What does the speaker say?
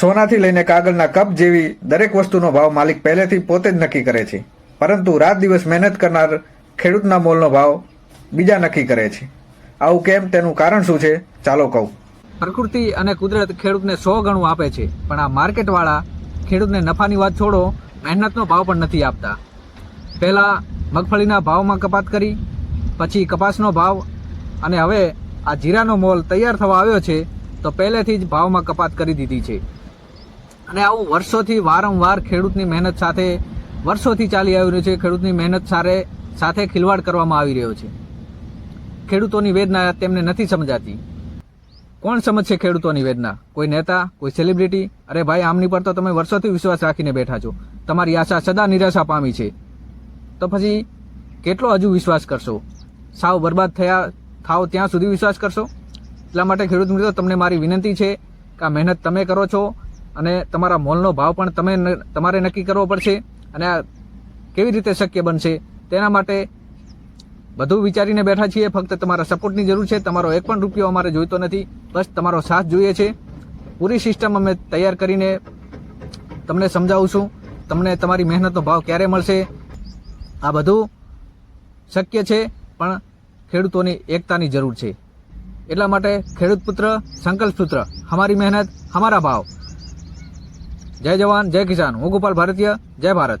સોનાથી લઈને કાગળના કપ જેવી દરેક વસ્તુનો ભાવ માલિક પહેલેથી પોતે જ નક્કી કરે છે. પરંતુ રાત દિવસ મહેનત કરનાર ખેડૂતના મોલનો ભાવ બીજા નક્કી કરે છે. આવું કેમ? તેનું કારણ શું છે? ચાલો કહું. પ્રકૃતિ અને કુદરત ખેડૂતને સો ગણું આપે છે, પણ આ માર્કેટવાળા ખેડૂતને નફાની વાત છોડો, મહેનતનો ભાવ પણ નથી આપતા. પહેલાં મગફળીના ભાવમાં કપાત કરી, પછી કપાસનો ભાવ, અને હવે આ જીરાનો મોલ તૈયાર થવા આવ્યો છે, તો પહેલેથી જ ભાવમાં કપાત કરી દીધી છે. અને આવું વર્ષોથી વારંવાર ખેડૂતની મહેનત સાથે, વર્ષોથી ચાલી આવી રહ્યું છે, ખેડૂતની મહેનત સાથે સાથે ખિલવાડ કરવામાં આવી રહ્યો છે. ખેડૂતોની વેદના તેમને નથી સમજાતી. કોણ સમજશે ખેડૂતોની વેદના? કોઈ નેતા, કોઈ સેલિબ્રિટી અરે ભાઈ, આમની પર તો તમે વર્ષોથી વિશ્વાસ રાખીને બેઠા છો. તમારી આશા સદા નિરાશા પામી છે. તો પછી કેટલો હજુ વિશ્વાસ કરશો? સાવ બરબાદ થયા, થાવ ત્યાં સુધી વિશ્વાસ કરશો? એટલા માટે ખેડૂત મિત્રો, તમને મારી વિનંતી છે કે આ મહેનત તમે કરો છો. અને તમારા મોલનો ભાવ પણ તમે તમારે નક્કી કરવો પડશે અને આ કેવી રીતે શક્ય બનશે તેના માટે બધું વિચારીને બેઠા છીએ. ફક્ત તમારા સપોર્ટની જરૂર છે. તમારો એક પણ રૂપિયો અમારે જોઈતો નથી. બસ તમારો સાથ જોઈએ છે. પૂરી સિસ્ટમ અમે તૈયાર કરીને તમને સમજાવું છું. તમને તમારી મહેનતનો ભાવ ક્યારે મળશે? આ બધું શક્ય છે, પણ ખેડૂતોની એકતાની જરૂર છે. એટલા માટે ખેડૂત પુત્ર, સંકલ્પ સૂત્ર હમારી મહેનત હમારા ભાવ. જય જવાન જય કિસાન. હું ગોપાલ ભારતીય જય ભારત.